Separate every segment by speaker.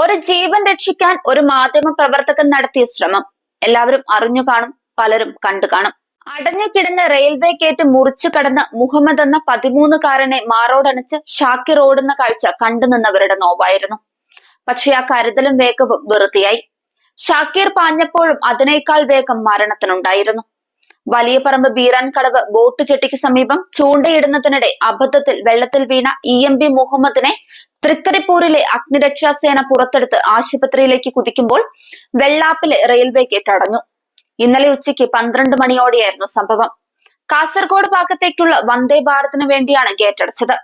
Speaker 1: ഒരു ജീവൻ രക്ഷിക്കാൻ ഒരു മാധ്യമ പ്രവർത്തകൻ നടത്തിയ ശ്രമം എല്ലാവരും അറിഞ്ഞു കാണും പലരും കണ്ടു കാണും. അടഞ്ഞു കിടന്ന റെയിൽവേ ഗേറ്റ് മുറിച്ചു കടന്ന് മുഹമ്മദ് എന്ന പതിമൂന്നുകാരനെ മാറോടണിച്ച് ഷാക്കിർ ഓടുന്ന കാഴ്ച കണ്ടുനിന്നവരുടെ നോവായിരുന്നു. പക്ഷെ ആ കരുതലും വേഗവും വെറുതെയായി. ഷാക്കീർ പാഞ്ഞപ്പോഴും അതിനേക്കാൾ വേഗം മരണത്തിനുണ്ടായിരുന്നു. വലിയ ബീറാൻകടവ് ബീറാൻ കടവ് ബോട്ട് ചെട്ടിക്ക് സമീപം ചൂണ്ടയിടുന്നതിനിടെ അബദ്ധത്തിൽ വെള്ളത്തിൽ വീണ ഇ എം ബി മുഹമ്മദിനെ തൃക്കരിപ്പൂരിലെ അഗ്നിരക്ഷാസേന പുറത്തെടുത്ത് ആശുപത്രിയിലേക്ക് കുതിക്കുമ്പോൾ വെള്ളാപ്പിലെ റെയിൽവേ ഗേറ്റ് അടഞ്ഞു ഇന്നലെ ഉച്ചയ്ക്ക് പന്ത്രണ്ട് മണിയോടെയായിരുന്നു സംഭവം. കാസർഗോഡ് ഭാഗത്തേക്കുള്ള വന്ദേ ഭാരതിനു വേണ്ടിയാണ് ഗേറ്റ് അടച്ചത്.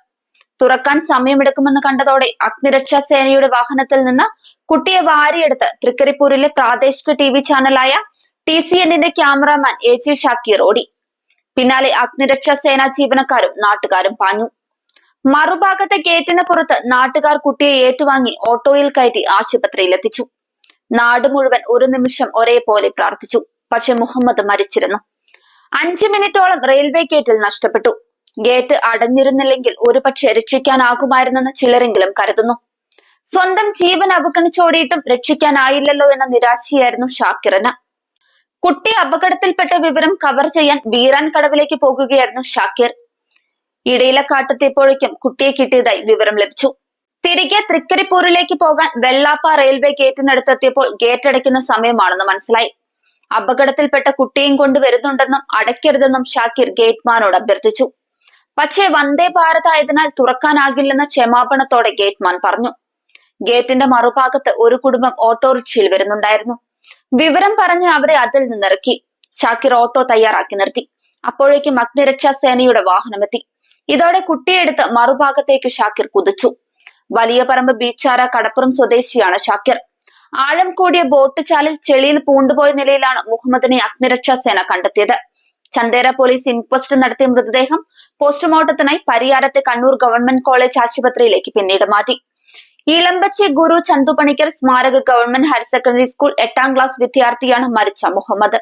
Speaker 1: തുറക്കാൻ സമയമെടുക്കുമെന്ന് കണ്ടതോടെ അഗ്നിരക്ഷാ സേനയുടെ വാഹനത്തിൽ നിന്ന് കുട്ടിയെ വാരിയെടുത്ത് തൃക്കരിപ്പൂരിലെ പ്രാദേശിക ടി വി ചാനലായ ടി സി എന്നിന്റെ ക്യാമറാമാൻ എ ജി ഷാക്കീർ ഓടി. പിന്നാലെ അഗ്നിരക്ഷാ സേനാ ജീവനക്കാരും നാട്ടുകാരും പാഞ്ഞു. മറുഭാഗത്തെ ഗേറ്റിന് പുറത്ത് നാട്ടുകാർ കുട്ടിയെ ഏറ്റുവാങ്ങി ഓട്ടോയിൽ കയറ്റി ആശുപത്രിയിലെത്തിച്ചു. നാട് മുഴുവൻ ഒരു നിമിഷം ഒരേപോലെ പ്രാർത്ഥിച്ചു. പക്ഷെ മുഹമ്മദ് മരിച്ചിരുന്നു. അഞ്ചു മിനിറ്റോളം റെയിൽവേ ഗേറ്റിൽ നഷ്ടപ്പെട്ടു. ഗേറ്റ് അടഞ്ഞിരുന്നില്ലെങ്കിൽ ഒരുപക്ഷെ രക്ഷിക്കാനാകുമായിരുന്നെന്ന് ചിലരെങ്കിലും കരുതുന്നു. സ്വന്തം ജീവൻ അവഗണിച്ചോടിയിട്ടും രക്ഷിക്കാനായില്ലല്ലോ എന്ന നിരാശയായിരുന്നു ഷാക്കിറിന്. കുട്ടി അപകടത്തിൽപ്പെട്ട വിവരം കവർ ചെയ്യാൻ വീരാൻ കടവിലേക്ക് പോകുകയായിരുന്നു ഷാക്കിർ. ഇടയിലക്കാട്ടെത്തിയപ്പോഴേക്കും കുട്ടിയെ കിട്ടിയതായി വിവരം ലഭിച്ചു. തിരികെ തൃക്കരിപ്പൂരിലേക്ക് പോകാൻ വെള്ളാപ്പ റെയിൽവേ ഗേറ്റിനടുത്തെത്തിയപ്പോൾ ഗേറ്റ് അടയ്ക്കുന്ന സമയമാണെന്ന് മനസ്സിലായി. അപകടത്തിൽപ്പെട്ട കുട്ടിയും കൊണ്ട് വരുന്നുണ്ടെന്നും അടയ്ക്കരുതെന്നും ഷാക്കിർ ഗേറ്റ്മാനോട് അഭ്യർത്ഥിച്ചു. പക്ഷേ വന്ദേ ഭാരത് ആയതിനാൽ തുറക്കാനാകില്ലെന്ന ക്ഷമാപണത്തോടെ ഗേറ്റ്മാൻ പറഞ്ഞു. ഗേറ്റിന്റെ മറുഭാഗത്ത് ഒരു കുടുംബം ഓട്ടോറിക്ഷയിൽ വരുന്നുണ്ടായിരുന്നു. വിവരം പറഞ്ഞ് അവരെ അതിൽ നിന്നിറക്കി. ഷാക്കിർ ഓട്ടോ തയ്യാറാക്കി നിർത്തി. അപ്പോഴേക്കും അഗ്നിരക്ഷാ സേനയുടെ വാഹനമെത്തി ഇതോടെ കുട്ടിയെടുത്ത് മറുഭാഗത്തേക്ക് ഷാക്കിർ കുതിച്ചു. വലിയ പറമ്പ് ബീച്ചാര കടപ്പുറം സ്വദേശിയാണ് ഷാക്കിർ. ആഴം കൂടിയ ബോട്ട് ചാലിൽ ചെളിയിൽ പൂണ്ടുപോയ നിലയിലാണ് മുഹമ്മദിനെ അഗ്നിരക്ഷാ സേന കണ്ടെത്തിയത്. ചന്തേര പോലീസ് ഇൻക്വസ്റ്റ് നടത്തിയ മൃതദേഹം പോസ്റ്റ്മോർട്ടത്തിനായി പരിയാരത്തെ കണ്ണൂർ ഗവൺമെന്റ് കോളേജ് ആശുപത്രിയിലേക്ക് പിന്നീട് മാറ്റി. ഇളമ്പച്ചി ഗുരു ചന്തുപണിക്കർ സ്മാരക ഗവൺമെന്റ് ഹയർ സെക്കൻഡറി സ്കൂൾ എട്ടാം ക്ലാസ് വിദ്യാർത്ഥിയാണ് മരിച്ച മുഹമ്മദ്.